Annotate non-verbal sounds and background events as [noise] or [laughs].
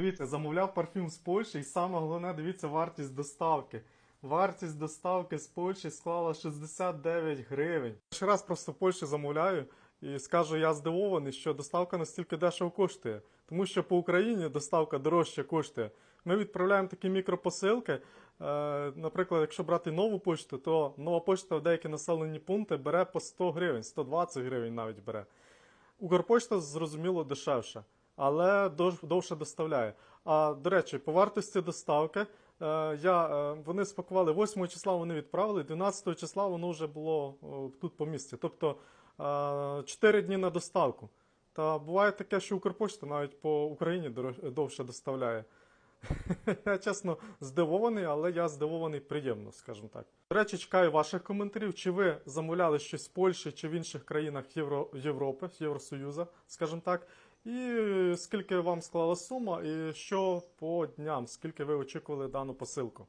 Дивіться, замовляв парфюм з Польщі, і саме головне, дивіться, вартість доставки. Вартість доставки з Польщі склала 69 гривень. Ще раз просто в Польщі замовляю і скажу, я здивований, що доставка настільки дешево коштує. Тому що по Україні доставка дорожче коштує. Ми відправляємо такі мікропосилки. Е, наприклад, якщо брати нову пошту, то нова пошта в деякі населені пункти бере по 100 гривень, 120 гривень навіть бере. Укрпошта, зрозуміло, дешевше, але дов- довше доставляє. А до речі, по вартості доставки е, я, е, вони спакували 8 числа, вони відправили, 12 числа воно вже було тут по місці. Тобто е, 4 дні на доставку. Та буває таке, що Укрпошта навіть по Україні довше доставляє. [laughs] Я чесно здивований, але я здивований приємно, скажімо так. До речі, чекаю ваших коментарів. Чи ви замовляли щось в Польщі чи в інших країнах Євро... Європи, Євросоюзу, скажімо так. І скільки вам склала сума, і що по дням, скільки ви очікували дану посилку.